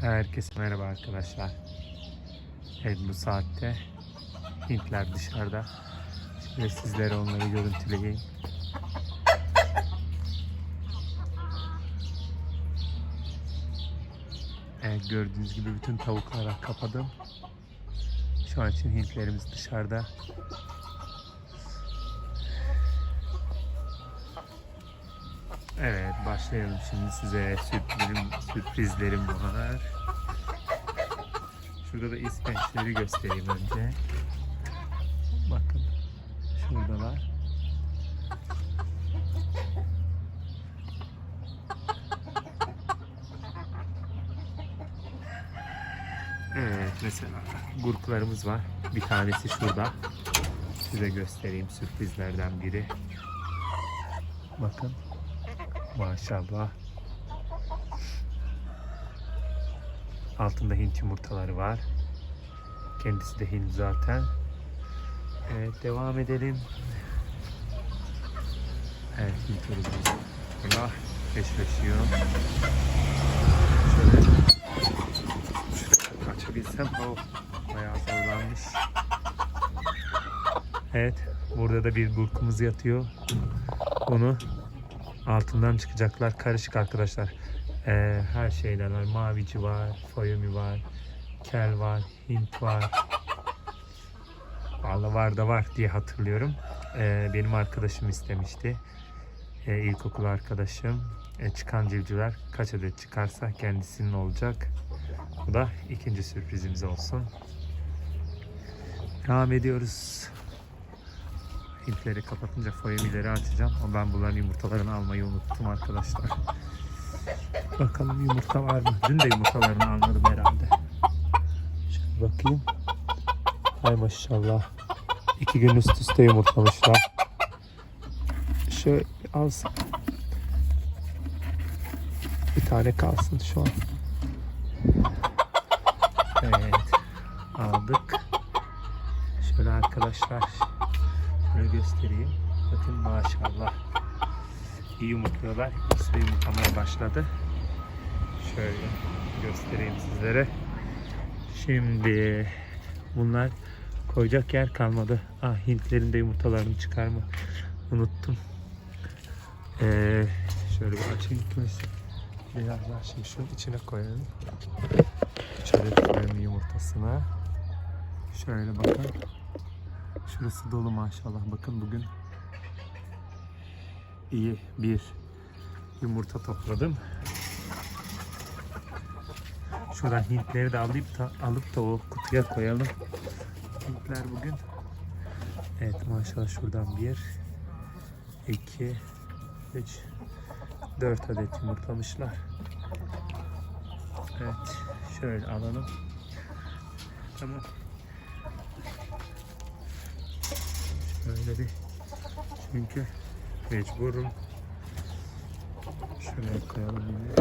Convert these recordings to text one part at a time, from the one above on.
Herkese merhaba arkadaşlar. Evet bu saatte Hintler dışarıda. Şimdi sizlere onları görüntüleyeyim. Evet gördüğünüz gibi bütün tavuklara kapadım. Şu an için Hintlerimiz dışarıda. Evet başlayalım şimdi size sürprizlerim, sürprizlerim var. Şurada da ispençleri göstereyim önce. Bakın şuradalar. Evet mesela gurklarımız var. Bir tanesi şurada. Size göstereyim sürprizlerden biri. Bakın. Maşallah. Altında Hint yumurtaları var. Kendisi de Hint zaten. Evet devam edelim. Evet Hint turizmi. Burada eşleşiyor. Şöyle kaçabilsem o bayağı zorlanmış. Evet burada da bir burkumuz yatıyor. Bunu altından çıkacaklar. Karışık arkadaşlar. Ee, her şeyler var. Mavici var, Fayomi var, Kel var, Hint var. Vallahi var da var diye hatırlıyorum. Ee, benim arkadaşım istemişti. Ee, ilkokul arkadaşım. Ee, çıkan civcivler kaç adet çıkarsa kendisinin olacak. Bu da ikinci sürprizimiz olsun. Devam ediyoruz. Hintleri kapatınca foyamileri açacağım. Ama ben bunların yumurtalarını almayı unuttum arkadaşlar. Bakalım yumurta var mı? Dün de yumurtalarını almadım herhalde. Şöyle bakayım. Hay maşallah. İki gün üst üste yumurtlamışlar. Şöyle alsın. Bir tane kalsın şu an. Evet. Aldık. Şöyle arkadaşlar. Şöyle göstereyim. Bakın maşallah. İyi yumurtluyorlar. İkisi de yumurtlamaya başladı. Şöyle göstereyim sizlere. Şimdi bunlar koyacak yer kalmadı. Ah Hintlerin de yumurtalarını çıkarma unuttum. Ee, şöyle bir açayım kümesi. Biraz daha şimdi şunun içine koyalım. Şöyle koyalım yumurtasına. Şöyle bakın. Şurası dolu maşallah. Bakın bugün iyi bir yumurta topladım. Şuradan Hintleri de alıp da alıp da o kutuya koyalım. Hintler bugün Evet maşallah şuradan bir iki üç dört adet yumurtlamışlar. Evet şöyle alalım. Tamam. Şöyle bir çünkü mecburum. Şuraya koyalım yine.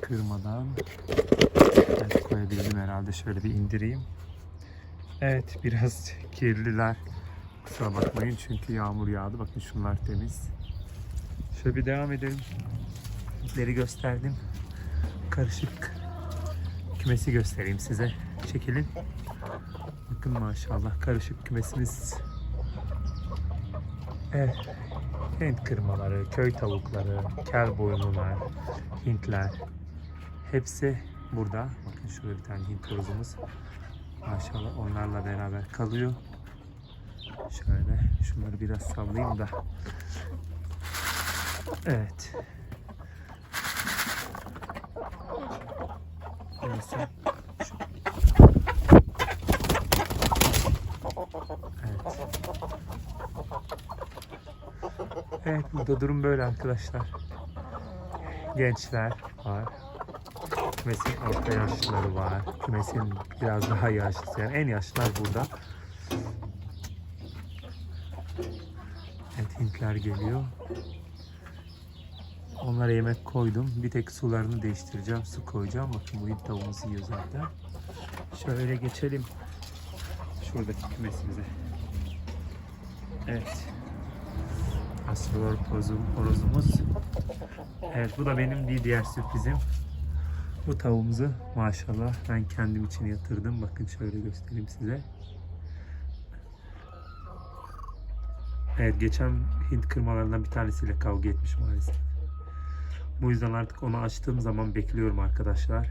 Kırmadan. Evet koyabildim herhalde. Şöyle bir indireyim. Evet biraz kirliler. Kusura bakmayın çünkü yağmur yağdı. Bakın şunlar temiz. Şöyle bir devam edelim. İpleri gösterdim. Karışık kümesi göstereyim size. Çekilin. Bakın maşallah karışık kümesimiz. Evet. Hint kırmaları, köy tavukları, kel boynular, Hintler. Hepsi burada. Bakın şurada bir tane Hint horozumuz. Maşallah onlarla beraber kalıyor. Şöyle şunları biraz sallayayım da. Evet. Neyse. Evet. Evet burada durum böyle arkadaşlar. Gençler var. Kümesin orta yaşlıları var. Kümesin biraz daha yaşlısı. Yani en yaşlılar burada. Evet Hintler geliyor. Onlara yemek koydum. Bir tek sularını değiştireceğim. Su koyacağım. Bakın bu Hint tavuğumuz yiyor zaten. Şöyle geçelim. Şuradaki kümesimize. Evet. Astrolog horozum- horozumuz. Evet bu da benim bir diğer sürprizim. Bu tavuğumuzu maşallah ben kendim için yatırdım. Bakın şöyle göstereyim size. Evet geçen Hint kırmalarından bir tanesiyle kavga etmiş maalesef. Bu yüzden artık onu açtığım zaman bekliyorum arkadaşlar.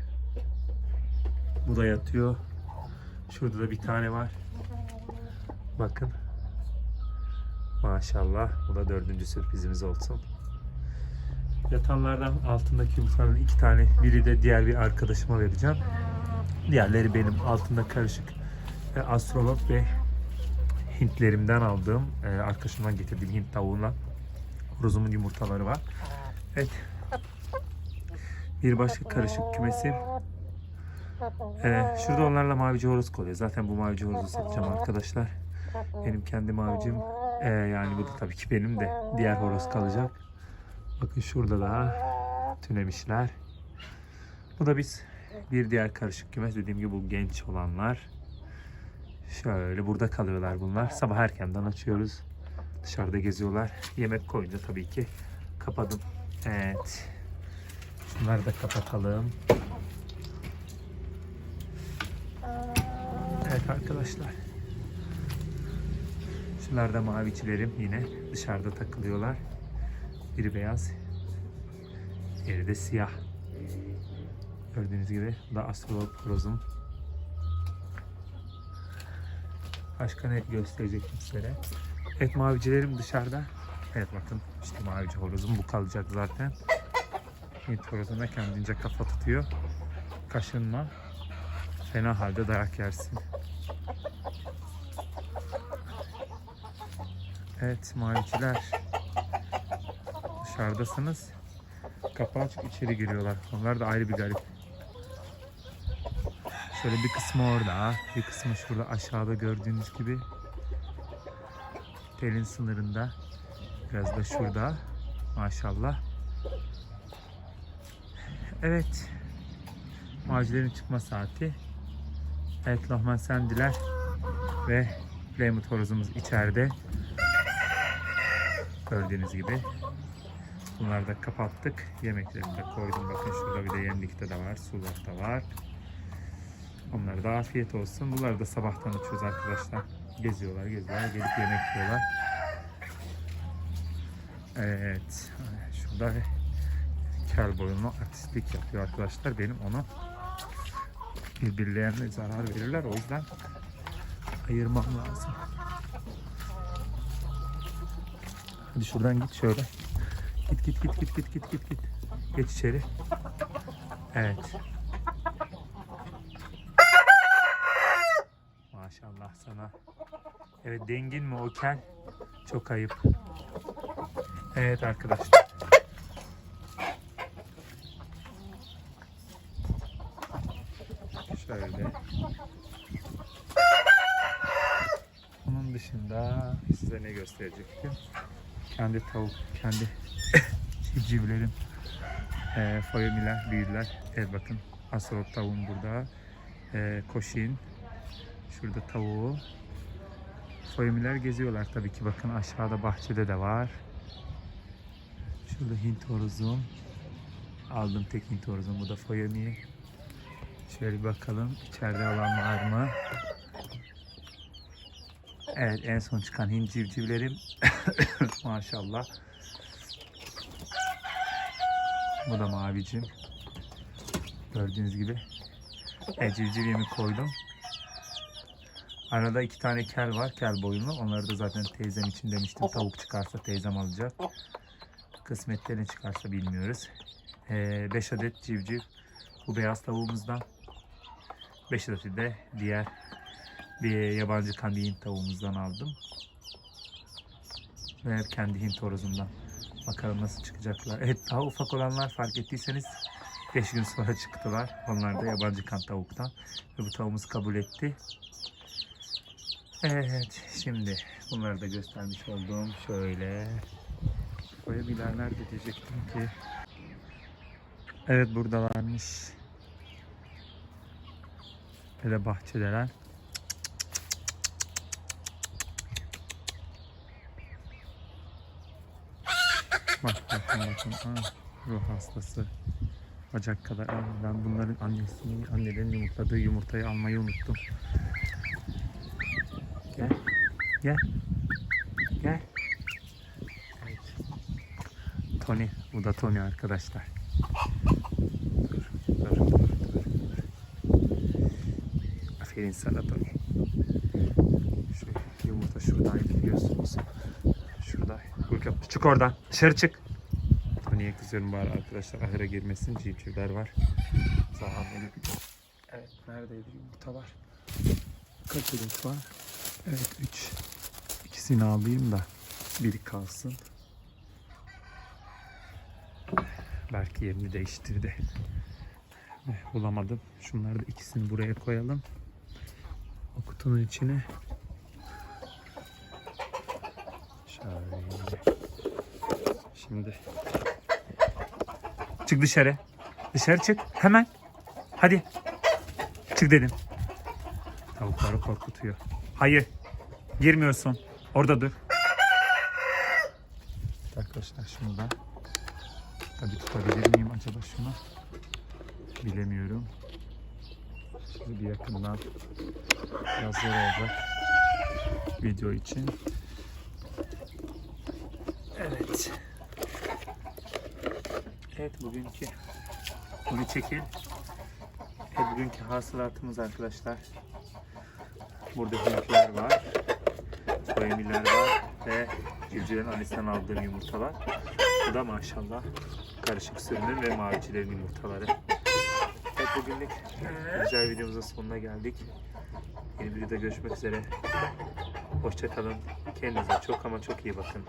Bu da yatıyor. Şurada da bir tane var. Bakın. Maşallah. Bu da dördüncü sürprizimiz olsun. Yatanlardan altındaki yumurtaların iki tane. Biri de diğer bir arkadaşıma vereceğim. Diğerleri benim altında karışık. E, astrolog ve Hintlerimden aldığım, e, arkadaşımdan getirdiğim Hint tavuğuna horozumun yumurtaları var. Evet. Bir başka karışık kümesim. Ee, şurada onlarla mavici horoz kalıyor. Zaten bu mavici horozu satacağım arkadaşlar. Benim kendi mavicim. Ee, yani bu da tabii ki benim de. Diğer horoz kalacak. Bakın şurada da tünemişler. Bu da biz bir diğer karışık kümes. Dediğim gibi bu genç olanlar. Şöyle burada kalıyorlar bunlar. Sabah erkenden açıyoruz. Dışarıda geziyorlar. Yemek koyunca tabii ki kapadım. Evet. Şunları da kapatalım. Evet arkadaşlar. Şunlar da mavicilerim yine dışarıda takılıyorlar. Biri beyaz, diğeri de siyah. Gördüğünüz gibi bu da astrolog horozum. Başka ne gösterecektim sizlere? Evet mavicilerim dışarıda. Evet bakın işte mavici horozum bu kalacak zaten. Hint horozuna kendince kafa tutuyor. Kaşınma. Fena halde dayak yersin. Evet maviciler. Dışarıdasınız. Kapı açık içeri giriyorlar. Onlar da ayrı bir garip. Şöyle bir kısmı orada, bir kısmı şurada aşağıda gördüğünüz gibi. Telin sınırında. Biraz da şurada. Maşallah. Evet. Mavilerin çıkma saati. Evet Lohman Sendiler ve Playmut horozumuz içeride. Gördüğünüz gibi. Bunları da kapattık. Yemeklerini de koydum. Bakın şurada bir de yemlikte de var. Sular da var. Onlara da afiyet olsun. Bunları da sabahtan açıyoruz arkadaşlar. Geziyorlar, geziyorlar. Gelip yemek yiyorlar. Evet. Şurada kel boyunlu artistlik yapıyor arkadaşlar. Benim onu birbirlerine zarar verirler. O yüzden ayırmam lazım. Hadi şuradan git şöyle. Git git git git git git git git. Geç içeri. Evet. Maşallah sana. Evet dengin mi o kel? Çok ayıp. Evet arkadaşlar. Şöyle. Onun dışında size ne gösterecektim? Kendi tavuk, kendi civcivlerim, e, foyamiler, büyüdüler. Evet bakın asorot tavuğum burada. E, koşin. Şurada tavuğu. Foyamiler geziyorlar tabii ki. Bakın aşağıda bahçede de var. Şurada Hint horozum. Aldım tek Hint horozum. Bu da foyami. Şöyle bakalım. içeride olan var mı? Evet en son çıkan Hint civcivlerim. Maşallah. Bu da mavicim. Gördüğünüz gibi. E, civciv yemi koydum. Arada iki tane kel var. Kel boyunlu. Onları da zaten teyzem için demiştim. Tavuk çıkarsa teyzem alacak. Kısmette ne çıkarsa bilmiyoruz. 5 adet civciv. Bu beyaz tavuğumuzdan. 5 adet de diğer bir yabancı kandi Hint tavuğumuzdan aldım. Ve kendi Hint horozumdan. Bakalım nasıl çıkacaklar. Evet daha ufak olanlar fark ettiyseniz 5 gün sonra çıktılar. Onlar da yabancı kan tavuktan. Ve bu tavuğumuz kabul etti. Evet şimdi bunları da göstermiş olduğum şöyle. Koyabilen nerede diyecektim ki. Evet buradalarmış. Ve de bahçedeler. Bak bakın bakın. Aa, ruh hastası. bacak kadar. Aa, Ben bunların annesini, annelerin yumurtladığı yumurtayı almayı unuttum. Gel. Gel. Gel. Evet. Tony. Bu da Tony arkadaşlar. Dur, dur, dur, dur. Aferin sana Tony. Şu yumurta şuradaydı biliyorsunuz. Kuyruk yapmış. Çık oradan. Dışarı çık. Tony'ye kızıyorum bari arkadaşlar. Ahıra girmesin. Civcivler var. Benim. Evet. Neredeydi yumurta var? Kaç adet var? Evet 3. İkisini alayım da biri kalsın. Belki yerini değiştirdi. Eh, Bulamadım. Şunları da ikisini buraya koyalım. O kutunun içine. Şöyle. Şimdi. Çık dışarı. Dışarı çık. Hemen. Hadi. Çık dedim. Tavukları korkutuyor. Hayır. Girmiyorsun. Orada dur. Arkadaşlar şunu da tabii tutabilir miyim acaba şunu? Bilemiyorum. Şimdi bir yakından biraz olacak video için. Evet. Evet bugünkü bunu çekin. Evet, bugünkü hasılatımız arkadaşlar. Burada hünkler var. Boyemiler var ve civcivlerin annesinden aldığım yumurtalar. Bu da maşallah karışık sürünün ve mavicilerin yumurtaları. Evet bugünlük güzel videomuzun sonuna geldik. Yeni videoda görüşmek üzere. Hoşçakalın. Kendinize çok ama çok iyi bakın.